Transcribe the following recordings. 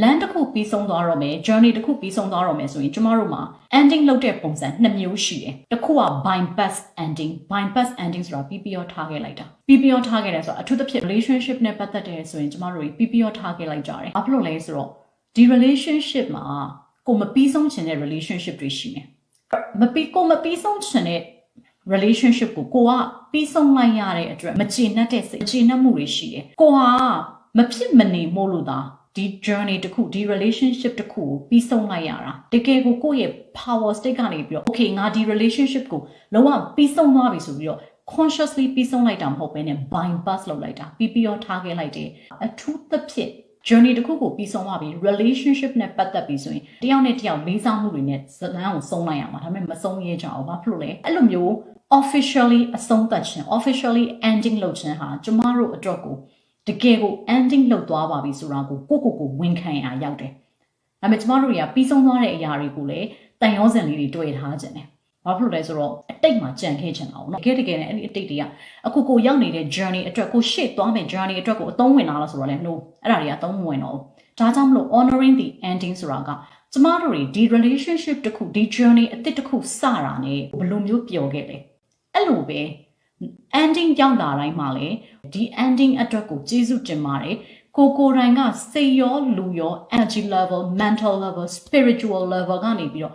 land တစ်ခုပြီးဆုံးသွားတော့မယ် journey တစ်ခုပြီးဆုံးသွားတော့မယ်ဆိုရင်ကျမတို့မှာ ending လုပ်တဲ့ပုံစံနှစ်မျိုးရှိတယ်တစ်ခုက bypass ending bypass ending ဆိုတာ PPO ထားခဲ့လိုက်တာ PPO ထားခဲ့တယ်ဆိုတာအထူးသဖြင့် relationship နဲ့ပတ်သက်တယ်ဆိုရင်ကျမတို့ PPO ထားခဲ့လိုက်ကြတယ်ဘာဖြစ်လို့လဲဆိုတော့ဒီ relationship မှာကိုမပြီးဆုံးချင်တဲ့ relationship တွေရှိတယ်မပြီးကိုမပြီးဆုံးချင်တဲ့ relationship ကိုကိုကပြီးဆုံးလိုက်ရတဲ့အတွက်မကျေနပ်တဲ့စိတ်မကျေနပ်မှုတွေရှိတယ်ကိုဟာမဖြစ်မနေမို့လို့သာ ဒီ journey တစ်ခုဒီ relationship တစ်ခုကိုပြီးဆုံးလိုက်ရတာတကယ်ကိုကိုယ့်ရဲ့ power state ကနေပြီးတော့ okay ငါဒီ relationship ကိုလုံးဝပြီးဆုံးသွားပြီဆိုပြီးတော့ consciously ပြီးဆုံးလိုက်တာမဟုတ်ဘဲနဲ့ bypass လုပ်လိုက်တာ PPO ထားခဲ့လိုက်တယ်အထူးသဖြင့် journey တစ်ခုကိုပြီးဆုံးသွားပြီ relationship နဲ့ပတ်သက်ပြီးဆိုရင်တယောက်နဲ့တယောက်လေးစားမှုတွေနဲ့ဇလန်းကိုဆုံးလိုက်ရမှာဒါပေမဲ့မဆုံးရဲကြအောင်ဘာဖြစ်လို့လဲအဲ့လိုမျိုး officially အဆုံးသတ်ခြင်း officially ending လုပ်ခြင်းဟာကျမတို့အတွက်ကို တကယ်ကို ending လုပ်သွားပါပြီဆိုတာကိုကိုကိုကိုဝန်ခံရရောက်တယ်ဒါပေမဲ့ကျမတို့တွေကပြီးဆုံးသွားတဲ့အရာတွေကိုလည်းတန်ရောစင်လေးတွေတွေ့ထားခြင်းတယ်ဘာဖြစ်လို့လဲဆိုတော့အတိတ်မှာကြံခဲ့ချင်တာပေါ့နော်တကယ်တကယ်နဲ့အဲ့ဒီအတိတ်တွေကအခုကိုရောက်နေတဲ့ journey အတွက်ကိုရှေ့သွားမယ့် journey အတွက်ကိုအသုံးဝင်လာလို့ဆိုတော့လဲ no အဲ့ဒါတွေကအသုံးမဝင်တော့ဘူးဒါကြောင့်မလို့ honoring the ending ဆိုတာကကျမတို့တွေဒီ relationship တစ်ခုဒီ journey အသစ်တစ်ခုစတာ ਨੇ ဘယ်လိုမျိုးပျော်ခဲ့လဲအဲ့လိုပဲ ending ရောက်လာတိုင်းမှာလေဒီ ending အတွက်ကိုကျေးဇူးတင်ပါတယ်ကိုကိုယ်တိုင်ကစိတ်ရောလူရော energy level mental level spiritual level ကနေပြီးတော့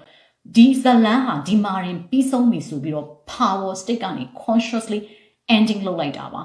ဒီဇလန်းဟာဒီမာရင်ပြီးဆုံးပြီဆိုပြီးတော့ power state ကနေ consciously ending လုပ်လိုက်တာပါ